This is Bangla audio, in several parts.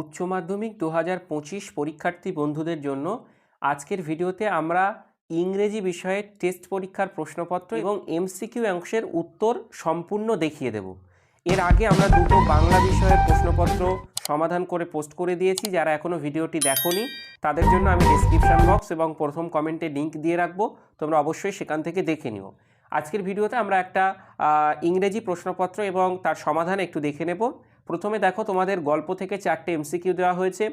উচ্চ মাধ্যমিক দু হাজার পঁচিশ পরীক্ষার্থী বন্ধুদের জন্য আজকের ভিডিওতে আমরা ইংরেজি বিষয়ে টেস্ট পরীক্ষার প্রশ্নপত্র এবং এমসিকিউ অংশের উত্তর সম্পূর্ণ দেখিয়ে দেব। এর আগে আমরা দুটো বাংলা বিষয়ের প্রশ্নপত্র সমাধান করে পোস্ট করে দিয়েছি, যারা এখনও ভিডিওটি দেখোনি, তাদের জন্য আমি ডিসক্রিপশান বক্স এবং প্রথম কমেন্টে লিঙ্ক দিয়ে রাখব, তোমরা অবশ্যই সেখান থেকে দেখে নিও। আজকের ভিডিওতে আমরা একটা ইংরেজি প্রশ্নপত্র এবং তার সমাধান একটু দেখে নেব। প্রথমে দেখো তোমাদের গল্প থেকে চারটে এমসিকিউ দেওয়া হয়েছে,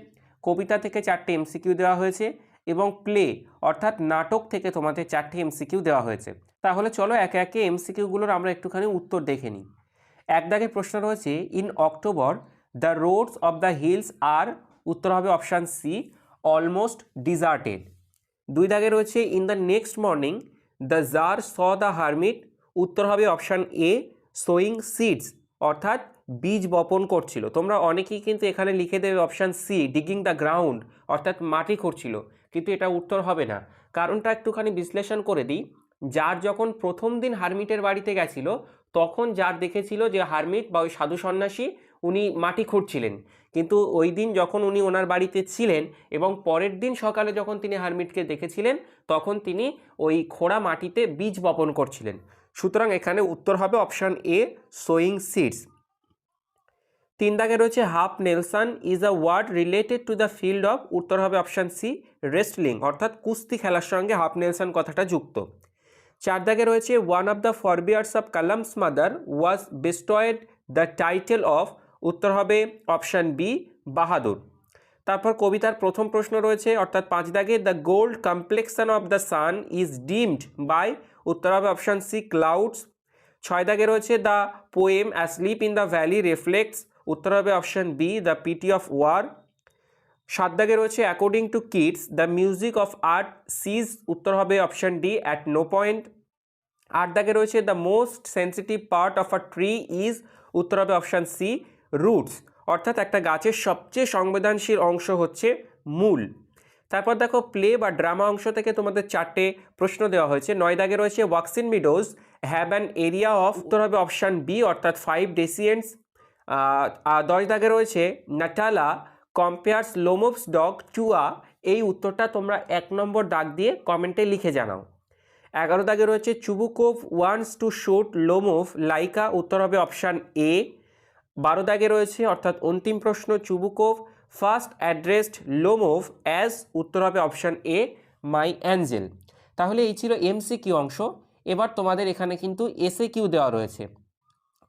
কবিতা থেকে চারটে এমসিকিউ দেওয়া হয়েছে এবং প্লে অর্থাৎ নাটক থেকে তোমাদের চারটে এমসিকিউ দেওয়া হয়েছে। তাহলে চলো একে একে এমসিকিউগুলোর আমরা একটুখানি উত্তর দেখে নিই। এক দাগে প্রশ্ন রয়েছে in October the roads of the hills আর উত্তর হবে অপশান সি অলমোস্ট ডিজার্টেড দুই দাগে রয়েছে in the next morning the tsar saw the hermit উত্তর হবে অপশান এ সোয়িং সিডস অর্থাৎ বীজ বপন করছিল। তোমরা অনেকেই কিন্তু এখানে লিখে দেবে option C digging the ground অর্থাৎ মাটি করছিল কিন্তু এটা উত্তর হবে না। কারণটা একটুখানি বিশ্লেষণ করে দিই। যার যখন প্রথম দিন হারমিটের বাড়িতে গেছিল, তখন যার দেখেছিল যে হারমিট বা ওই সাধু সন্ন্যাসী, উনি মাটি খুঁড়ছিলেন। কিন্তু ওই দিন যখন উনি ওনার বাড়িতে ছিলেন এবং পরের দিন সকালে যখন তিনি হারমিটকে দেখেছিলেন, তখন তিনি ওই খোঁড়া মাটিতে বীজ বপন করছিলেন। সুতরাং এখানে উত্তর হবে অপশান এ সোয়িং সিডস তিন দাগে রয়েছে half Nelson is a word related to the field of, উত্তর হবে অপশান সি, রেসলিং, অর্থাৎ কুস্তি খেলার সঙ্গে হাফ নেলসন কথাটা যুক্ত। চার দাগে রয়েছে one of the forbears of Kalam's mother was bestowed the title of উত্তর হবে অপশান বি, বাহাদুর। তারপর কবিতার প্রথম প্রশ্ন রয়েছে, অর্থাৎ পাঁচ দাগে the gold complexion of the sun is deemed by উত্তর হবে অপশান সি ক্লাউডস ছয় দাগে রয়েছে the poem asleep in the valley reflects উত্তর হবে option B the pity of war সাত দাগে রয়েছে according to kids the music of art ceases উত্তর হবে option D at no point আট দাগে রয়েছে the most sensitive part of a tree is উত্তর হবে অপশান সি রুটস অর্থাৎ একটা গাছের সবচেয়ে সংবেদনশীল অংশ হচ্ছে মূল। তারপর দেখো প্লে বা ড্রামা অংশ থেকে তোমাদের চারটে প্রশ্ন দেওয়া হয়েছে। নয় দাগে রয়েছে waxen meadows have an area of উত্তর হবে অপশান বি অর্থাৎ ফাইভ ডেসিয়েন্টস দশ দাগে রয়েছে নাটালা, কম্পেয়ার্স লোমোভস ডগ, চুয়া। এই উত্তরটা তোমরা এক নম্বর দাগ দিয়ে কমেন্টে লিখে জানাও। এগারো দাগে রয়েছে Chubukov wants to shoot, Lomov, Laika, উত্তর হবে অপশান এ। বারো দাগে রয়েছে, অর্থাৎ অন্তিম প্রশ্ন, Chubukov, first addressed Lomov, as, উত্তর হবে অপশান এ, মাই অ্যাঞ্জেল। তাহলে এই ছিল এমসি কিউ অংশ। এবার তোমাদের এখানে কিন্তু এসএ কিউ দেওয়া রয়েছে।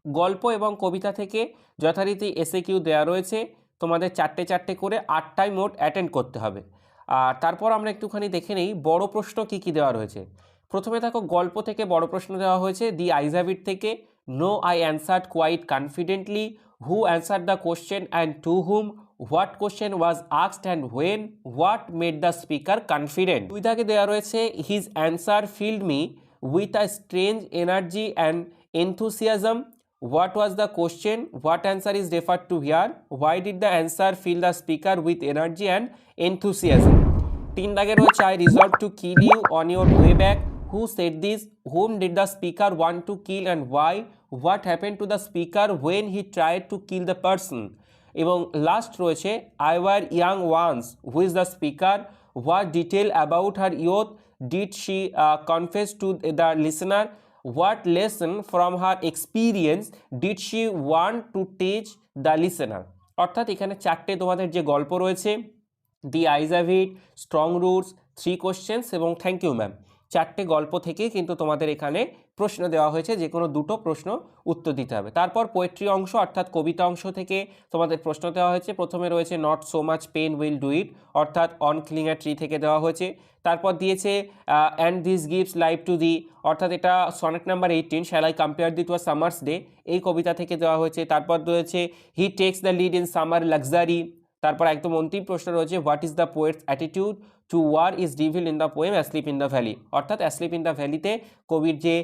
গল্প এবং কবিতা থেকে যথারীতি এসএ কিউ দেওয়া রয়েছে। তোমাদের চারটে চারটে করে আটটায় মোট অ্যাটেন্ড করতে হবে। আর তারপর আমরা একটুখানি দেখে নেই, বড় প্রশ্ন কী কী দেওয়া রয়েছে? প্রথমে দেখো, গল্প থেকে বড় প্রশ্ন দেওয়া হয়েছে, দি আইজাভিট থেকে, no, I answered quite confidently, who answer the question and to whom, what question was আক্সড and when, what made the speaker confident? দুই দাগে দেওয়া রয়েছে, his answer filled me with a strange energy and enthusiasm what was the question? What answer is referred to here? Why did the answer fill the speaker with energy and enthusiasm? তিন দাগে রয়েছে I resolve to kill you on your way back who set this whom did the speaker want to kill and why what happen to the speaker when he tried to kill the person এবং লাস্ট রয়েছে I were young once who is the speaker what detail about her youth did she confess to the listener what lesson from her experience did she want to teach the listener অর্থাৎ এখানে চারটে তোমাদের যে গল্প রয়েছে the eyes have it strong roots three questions এবং থ্যাংক ইউ ম্যাম চারটে গল্প থেকে কিন্তু তোমাদের এখানে প্রশ্ন দেওয়া হয়েছে, যে কোনো দুটো প্রশ্ন উত্তর দিতে হবে। তারপর পোয়েট্রি অংশ অর্থাৎ কবিতা অংশ থেকে তোমাদের প্রশ্ন দেওয়া হয়েছে। প্রথমে রয়েছে not so much pain will do it অর্থাৎ অন ক্লিং ট্রি থেকে দেওয়া হয়েছে। তারপর দিয়েছে and this gives life to thee অর্থাৎ এটা sonnet number eighteen shall I compare thee to a summer's day এই কবিতা থেকে দেওয়া হয়েছে। তারপর রয়েছে he takes the lead in summer luxury তারপর একদম অন্তিম প্রশ্ন রয়েছে what is the poet's attitude to war is reveal in the poem asleep in the valley অর্থাৎ অ্যাসলিপ ইন দ্য ভ্যালিতে কবির যে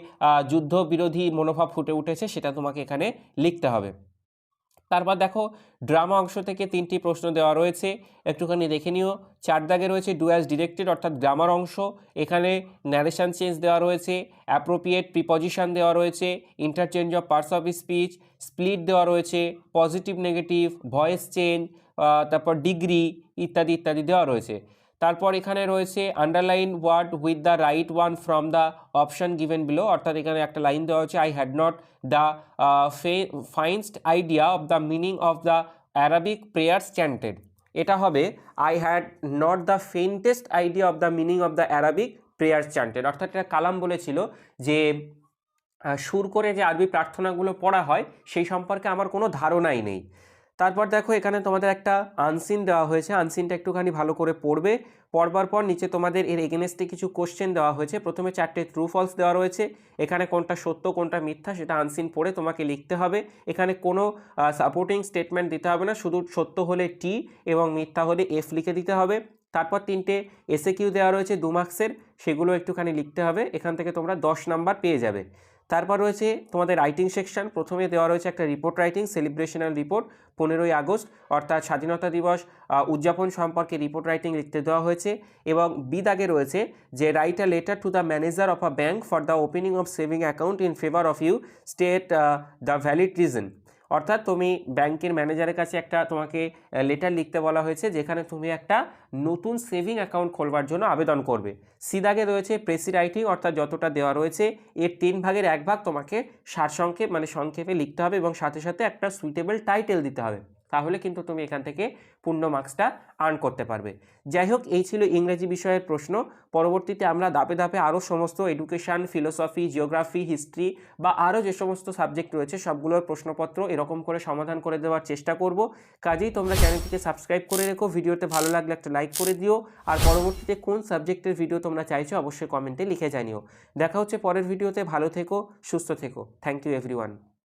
যুদ্ধ বিরোধী মনোভাব ফুটে উঠেছে, সেটা তোমাকে এখানে লিখতে হবে। তারপর দেখো ড্রামা অংশ থেকে তিনটি প্রশ্ন দেওয়া রয়েছে, একটুখানি দেখে নিও। চার দাগে রয়েছে ডু অ্যাজ ডিরেক্টেড অর্থাৎ গ্রামার অংশ। এখানে ন্যারেশন চেঞ্জ দেওয়া রয়েছে অ্যাপ্রোপ্রিয়েট প্রিপজিশন দেওয়া রয়েছে interchange of parts of speech split দেওয়া রয়েছে পজিটিভ নেগেটিভ ভয়েস চেঞ্জ তারপর ডিগ্রি ইত্যাদি ইত্যাদি দেওয়া রয়েছে। তারপর এখানে রয়েছে underline word with the right one from the option given below অর্থাৎ এখানে একটা লাইন দেওয়া হয়েছে I had not the faintest idea of the meaning of the Arabic prayers chanted এটা হবে I had not the faintest idea of the meaning of the Arabic prayers chanted অর্থাৎ এটা কালাম বলেছিল যে সুর করে যে আরবি প্রার্থনাগুলো পড়া হয়, সেই সম্পর্কে আমার কোনো ধারণাই নেই। তারপর দেখো এখানে তোমাদের একটা আনসিন দেওয়া হয়েছে। আনসিনটা একটুখানি ভালো করে পড়বে। পড়বার পর নিচে তোমাদের এর এগেনস্টে কিছু কোশ্চেন দেওয়া হয়েছে। প্রথমে চারটে ট্রু ফলস দেওয়া রয়েছে। এখানে কোনটা সত্য, কোনটা মিথ্যা সেটা আনসিন পড়ে তোমাকে লিখতে হবে। এখানে কোনো সাপোর্টিং স্টেটমেন্ট দিতে হবে না। শুধু সত্য হলে টি এবং মিথ্যা হলে এফ লিখে দিতে হবে। তারপর তিনটে এসে কিউ দেওয়া রয়েছে দু মার্কসের সেগুলো একটুখানি লিখতে হবে। এখান থেকে তোমরা দশ নাম্বার পেয়ে যাবে। তারপর রয়েছে তোমাদের রাইটিং সেকশন প্রথমে দেওয়া রয়েছে একটা রিপোর্ট রাইটিং সেলিব্রেশনাল রিপোর্ট পনেরোই আগস্ট, অর্থাৎ স্বাধীনতা দিবস উদযাপন সম্পর্কে রিপোর্ট রাইটিং লিখতে দেওয়া হয়েছে। এবং বিদাগে রয়েছে যে write a letter to the manager of a bank for the opening of saving account in favour of you state the valid reason অর্থাৎ তুমি ব্যাংকের ম্যানেজারের কাছে একটা তোমাকে লেটার লিখতে বলা হয়েছে, যেখানে তুমি একটা নতুন সেভিং অ্যাকাউন্ট খোলবার জন্য আবেদন করবে। সিদাগে রয়েছে প্রেসিডাইটিং অর্থাৎ যতটা দেওয়া রয়েছে, এর তিন ভাগের এক ভাগ তোমাকে সারসংক্ষেপ মানে সংক্ষেপে লিখতে হবে এবং সাথে সাথে একটা সুইটেবল টাইটেল দিতে হবে। তাহলে কিন্তু তুমি এখান থেকে পূর্ণ মার্কসটা আর্ন করতে পারবে। যাই হোক এই ছিল ইংরেজি বিষয়ের প্রশ্ন। পরবর্তীতে আমরা ধাপে ধাপে আরও সমস্ত এডুকেশান ফিলোসফি জিওগ্রাফি হিস্ট্রি বা আরও যে সমস্ত সাবজেক্ট রয়েছে, সবগুলোর প্রশ্নপত্র এরকম করে সমাধান করে দেওয়ার চেষ্টা করব। কাজেই তোমরা চ্যানেলটিকে সাবস্ক্রাইব করে রেখো, ভিডিওতে ভালো লাগলে একটা লাইক করে দিও। আর পরবর্তীতে কোন সাবজেক্টের ভিডিও তোমরা চাইছো, অবশ্যই কমেন্টে লিখে জানিও। দেখা হচ্ছে পরের ভিডিওতে ভালো থেকো, সুস্থ থেকো। Thank you everyone